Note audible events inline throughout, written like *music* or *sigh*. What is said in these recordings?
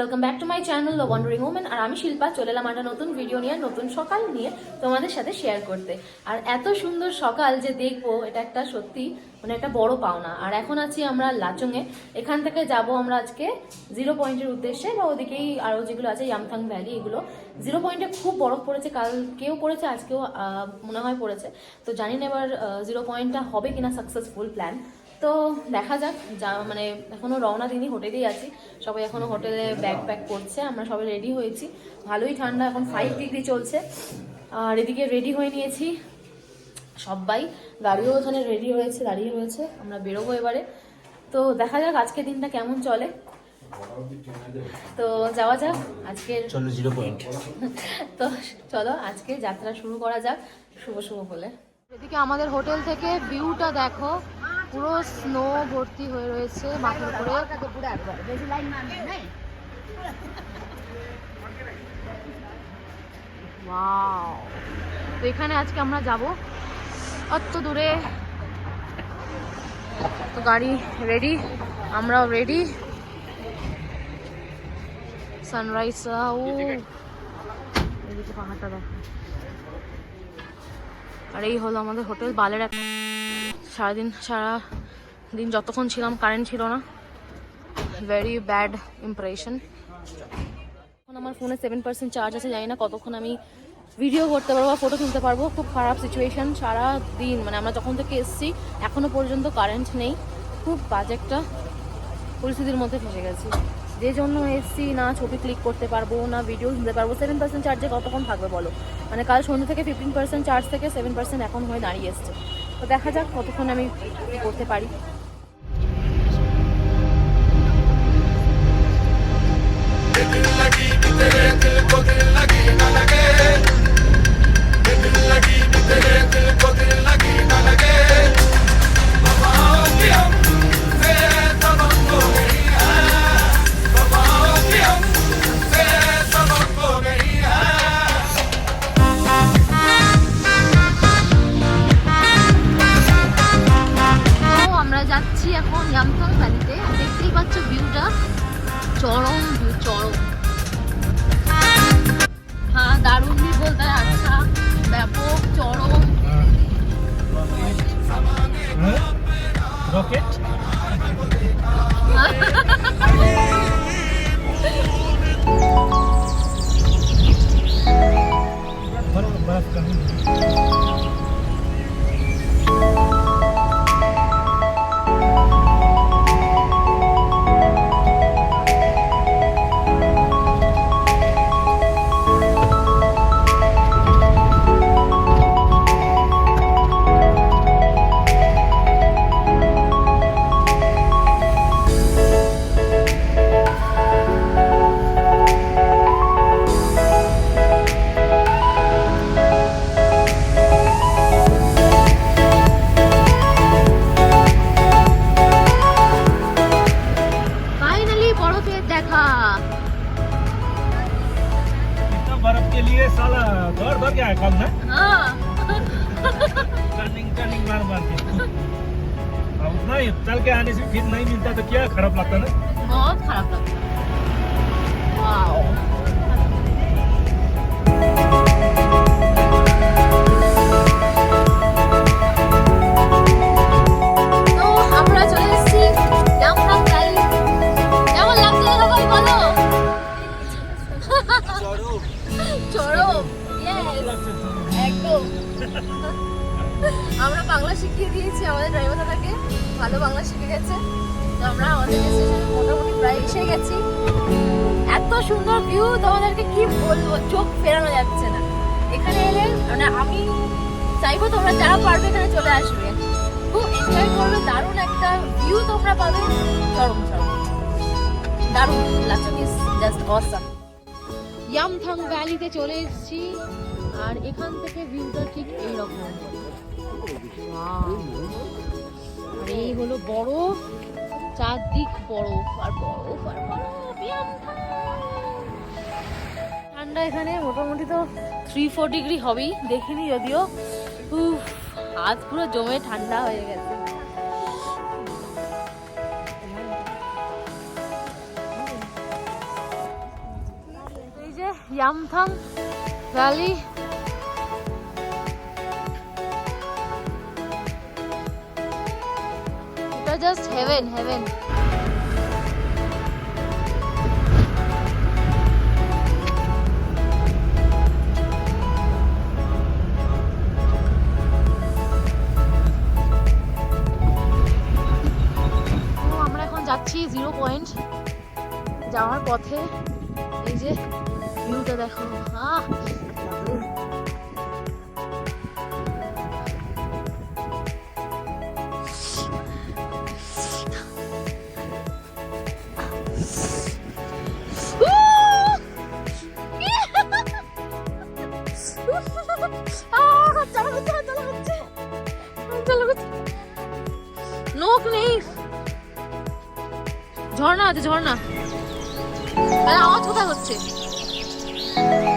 Welcome back to my channel the wandering women আর আমি শিল্পা, চলে এলাম একটা নতুন ভিডিও নিয়ে, নতুন সকাল নিয়ে তোমাদের সাথে শেয়ার করতে। আর এত সুন্দর সকাল যে দেখব, এটা একটা সত্যি মানে একটা বড় পাওনা। আর এখন আছি আমরা লাচুংয়ে। এখান থেকে যাব আমরা আজকে জিরো পয়েন্টের উদ্দেশ্যে, বা ওদিকেই আরও যেগুলো আছে ইয়ামথাং ভ্যালি এগুলো। জিরো পয়েন্টে খুব বরফ পড়েছে, কালকেও পড়েছে, আজকেও মনে হয় পড়েছে। তো জানি না এবার জিরো পয়েন্টটা হবে কিনা সাকসেসফুল প্ল্যান তো দেখা যাক, যা মানে এখনও রওনা দিনই হোটেলেই আছি। সবাই এখনও হোটেলে ব্যাগ প্যাক করছে, আমরা সবাই রেডি হয়েছি। ভালোই ঠান্ডা, এখন ফাইভ ডিগ্রি চলছে। আর এদিকে রেডি হয়ে নিয়েছি সবাই। গাড়িও ওখানে রেডি হয়েছে, দাঁড়িয়ে রয়েছে, আমরা বেরোবো এবারে। তো দেখা যাক আজকে দিনটা কেমন চলে। তো যাওয়া যাক আজকে চলো জিরো পয়েন্ট। তো চলো আজকে যাত্রা শুরু করা যাক। শুভ শুভ বলে এদিকে আমাদের হোটেল থেকে ভিউটা দেখো পুরো স্নো ভর্তি হয়ে রয়েছে মাথার উপরে। তো এখানে আজকে আমরা যাব অত দূরে। তো গাড়ি রেডি আমরাও রেডি সানরাইজ ও এদিকে পাহাড়টা দেখো আর এই হলো আমাদের হোটেল বালের এক সারাদিন সারা দিন যতক্ষণ ছিলাম কারেন্ট ছিল না। ভেরি ব্যাড ইমপ্রেশন এখন আমার ফোনে সেভেন পার্সেন্ট চার্জ আছে জানি না কতক্ষণ আমি ভিডিও করতে পারব বা ফটো তুলতে পারব। খুব খারাপ সিচুয়েশন সারা দিন। মানে আমরা যখন থেকে এসেছি এখনও পর্যন্ত কারেন্ট নেই। খুব বাজে একটা পরিস্থিতির মধ্যে ফেসে গেছি। যে জন্য এসছি, না ছবি ক্লিক করতে পারব, না ভিডিও দিতে পারব সেভেন পার্সেন্ট চার্জে কতক্ষণ থাকবে বলো? মানে কাল সন্ধ্যে থেকে ফিফটিন পার্সেন্ট চার্জ থেকে সেভেন পার্সেন্ট এখন হয়ে দাঁড়িয়ে এসছে। তো দেখা যাক কতক্ষণ আমি করতে পারি। খারাপ লাগতো না বহুত খারাপ লাগতো ভিউ তোমরা পাবে? চরম চরম। দারুণ ইজ জাস্ট অসাম ইয়ামথাং ভ্যালিতে চলে এসেছি, আর এখান থেকে ভিউটা ঠিক এইরকম! আর এই হলো বরফ চারদিক বরফ, আর বরফ আর বরফ ঠান্ডা এখানে, মোটামুটি তো থ্রি ফোর ডিগ্রি হবেই, দেখিনি যদিও। হাত পুরো জমে ঠান্ডা হয়ে গেছে। জাস্ট হেভেন হেভেন তো আমরা এখন যাচ্ছি জিরো পয়েন্ট যাওয়ার পথে এই যে ভিউটা দেখো নেই। ঝর্ণা আছে ঝর্ণা। আওয়াজ কোথায় হচ্ছে। Bye.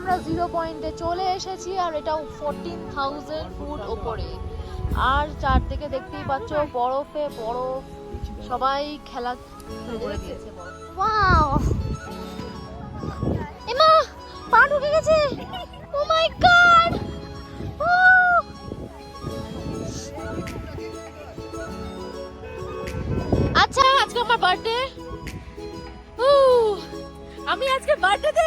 আমরা জিরো পয়েন্টে চলে এসেছি আর এটাও ফোরটিন থাউজেন্ড ফুট ওপরে। আর চারদিকে দেখতেই পাচ্ছ বরফে বরফ সবাই খেলা এমা, পা ঢুকে গেছে। ও মাই গড আচ্ছা আজকে আমার বার্থডে আমি আজকে বার্থডেতে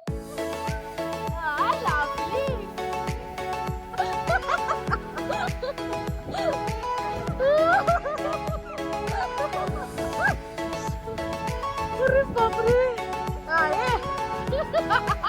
বাপরে *laughs*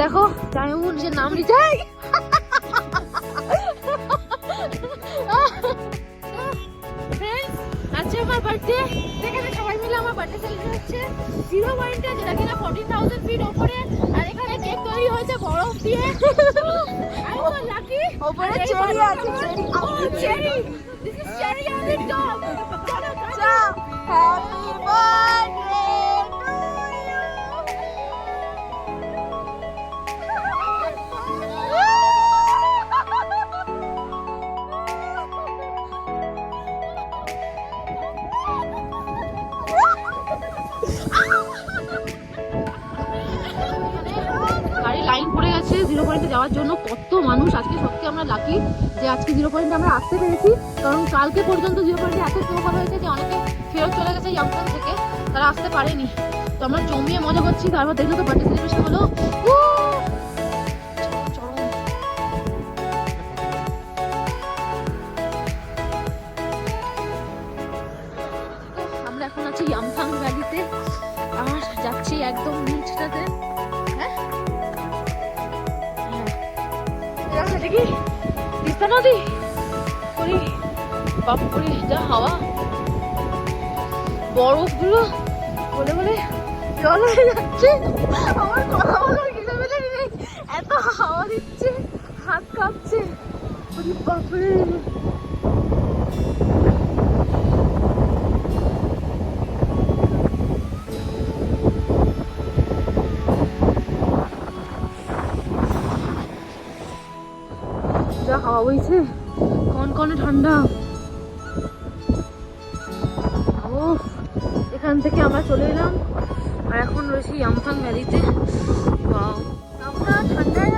দেখো ডায়মন্ড যে নাম আজকে আমার বার্থডে সবাই মিলে আমার বার্থডে সেলিব্রেট হচ্ছে। জিরো পয়েন্টে যেটা কিনা ফোরটিন থাউজেন্ড ফিট ওপরে। আর এখানে কেক তৈরি হয়েছে বরফ দিয়ে। আমি তো লাকি ওপরে cherry আছে, cherry this is cherry on it top happy birthday পয়েন্টে আমরা আসতে পেরেছি। কারণ কালকে পর্যন্ত জিরো পয়েন্টে এত স্নোফল হয়েছে যে অনেকে ফেরত চলে গেছে ইয়ামফোন থেকে, তারা আসতে পারেনি। তো আমরা জমিয়ে মজা করছি তারপর দেখল তো পার্টিসিপেশন হলো। আমরা এখন আছি ইয়ামফাং যাচ্ছি একদম হ্যাঁ? হ্যাঁ। নদী? বাপুরি যা হাওয়া। বরফগুলো বলে বলে জল হয়ে যাচ্ছে। আমার কথা বলার কিছু বেলা নেই। এত হাওয়া দিচ্ছে, হাত কাঁপছে। বাপরে। যা হাওয়া বইছে কনকনে ঠান্ডা। রয়েছি আমফাং ভ্যালিতে! আমরা ঠান্ডায়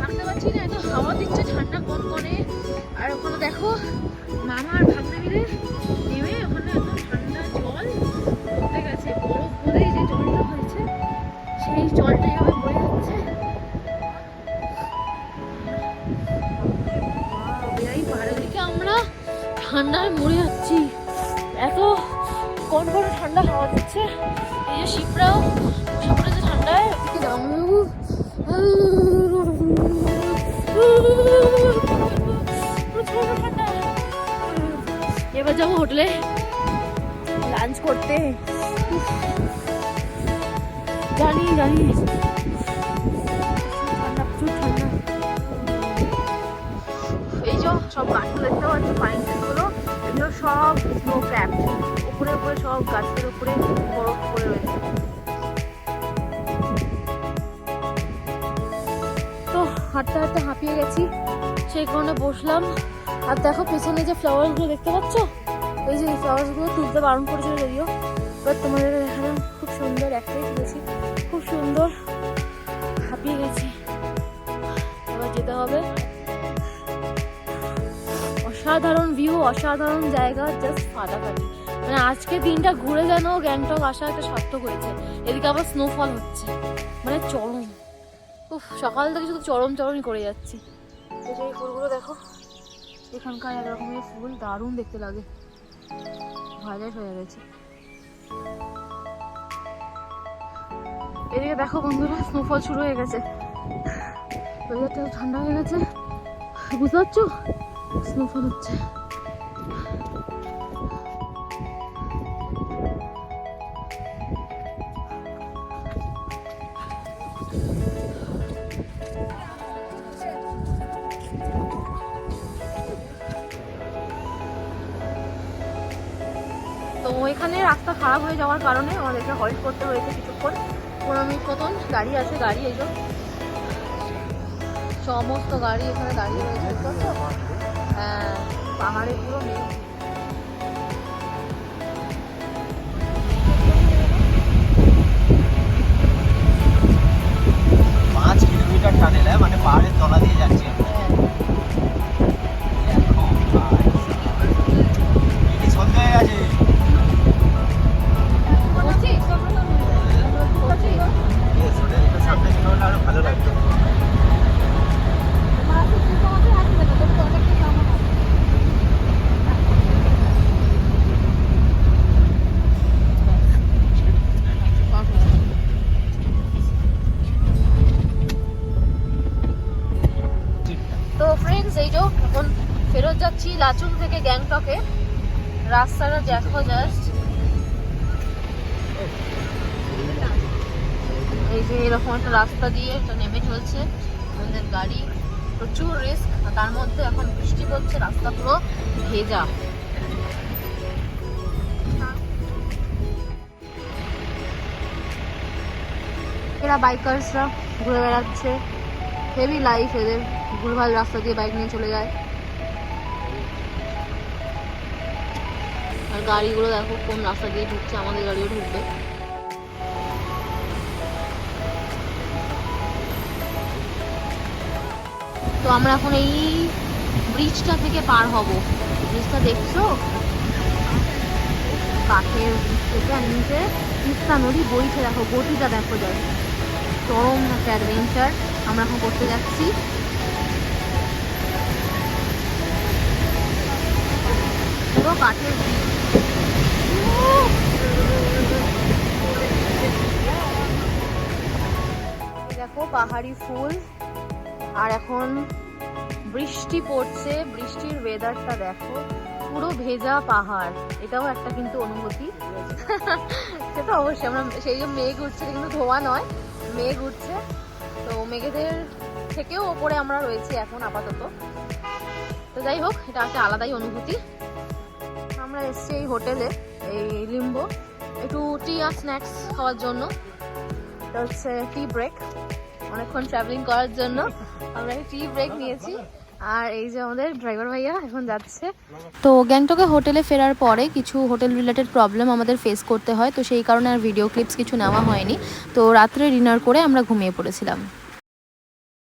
থাকতে পারছি না, এত হাওয়া দিচ্ছে, ঠান্ডা কনকনে আর ওখানে দেখো, মামা আর ভাবনা মিলে নেমে ওখানে একদম ঠান্ডা জল উঠে গেছে, বরফ পরে যে জলটা হয়েছে, সেই জলটা এভাবে বয়ে দিকে আমরা ঠান্ডায় মরে যাচ্ছি। এই যে শিপরাও পড়েছে ঠান্ডায়। এবার যাব হোটেলে। লাঞ্চ করতে। জানি জানি। এই যে সব গাছগুলো দেখতে পাচ্ছি পাইনগুলো এগুলো সব স্নো ক্র্যাপ উপরে উপরে সব গাছের উপরে বরফ তো হাঁটতে হাঁটতে হাঁপিয়ে গেছি। সেই কারণে বসলাম। আর দেখো পেছনে যে ফ্লাওয়ারগুলো দেখতে পাচ্ছ? ওই যে ফ্লাওয়ারসগুলো তুলতে বারণ করেছিল যদিও। এবার তোমাদের দেখালাম খুব সুন্দর একটাই তুলেছি। খুব সুন্দর হাঁপিয়ে গেছি। এবার যেতে হবে। অসাধারণ ভিউ অসাধারণ জায়গা জাস্ট ফাটাফাটি। মানে আজকে দিনটা ঘুরে যেন গ্যাংটক আসা একটা সার্থক হয়েছে এদিকে আবার স্নোফল হচ্ছে। মানে চরম। উফ, সকাল থেকে শুধু চরম, চরমই করে যাচ্ছি। এই যে এই ফুলগুলো দেখো। এখানকার এক রকমের ফুল, দারুণ দেখতে লাগে। ভাইরাল হয়ে গেছে। এদিকে দেখো বন্ধুরা স্নোফল শুরু হয়ে গেছে। ঠান্ডা হয়ে গেছে। বুঝতে পারছ? স্নোফল হচ্ছে। তো এখানে রাস্তা খারাপ হয়ে যাওয়ার কারণে আমাদেরকে হল্ট করতে হয়েছে কিছুক্ষণ। পনেরো মিনিট মতন গাড়ি আছে, গাড়ি এই সমস্ত গাড়ি এখানে দাঁড়িয়ে রয়েছে। হ্যাঁ পাহাড়ে পুরো মেঘ। এই এখন ফেরত যাচ্ছি লাচুং থেকে গ্যাংটকে। রাস্তাটা দেখো জাস্ট এই যে এরকম একটা রাস্তা দিয়ে এটা নেমে চলছে, আমাদের গাড়ি। প্রচুর রিস্ক তার মধ্যে এখন বৃষ্টি পড়ছে, রাস্তা পুরো ভেজা। এরা বাইকার্সরা ঘুরে বেড়াচ্ছে। হেভি লাইফ এদের, ভুলভাল রাস্তা দিয়ে বাইক নিয়ে চলে যায়। আর গাড়িগুলো দেখো কোন রাস্তা দিয়ে ঢুকছে, আমাদের গাড়িও ঢুকবে। তো আমরা এখন এই ব্রিজটা থেকে পার হব। ব্রিজটা দেখছ? কাঠের আর নিচে তিস্তা নদী বইছে, দেখো, গতিটা দেখো যায় চরম একটা অ্যাডভেঞ্চার আমরা এখন করতে যাচ্ছি। পুরো কাঠের দেখো, পাহাড়ি ফুল। আর এখন বৃষ্টি পড়ছে। বৃষ্টির ওয়েদারটা দেখো। পুরো ভেজা পাহাড়। এটাও একটা কিন্তু অনুভূতি। *laughs* সে তো অবশ্যই। আমরা সেই যে মেঘ উঠছে কিন্তু ধোয়া নয়। মেঘ উঠছে। তো মেঘেদের থেকেও ওপরে আমরা রয়েছি এখন আপাতত। তো যাই হোক, এটা একটা আলাদাই অনুভূতি। আমরা এসছি এই হোটেলে, এই লিম্বো। একটু টি আর স্ন্যাক্স খাওয়ার জন্য। এটা হচ্ছে টি ব্রেক অনেকক্ষণ ট্রাভেলিং করার জন্য। আমরা টি ব্রেক নিয়েছি। আর এই যে আমাদের ড্রাইভার ভাইয়া এখন যাচ্ছে। তো গ্যাংটকে হোটেলে ফেরার পরে কিছু হোটেল রিলেটেড প্রবলেম আমাদের ফেস করতে হয়, তো সেই কারণে আর ভিডিও ক্লিপস কিছু নেওয়া হয়নি। তো রাত্রে ডিনার করে আমরা ঘুমিয়ে পড়েছিলাম।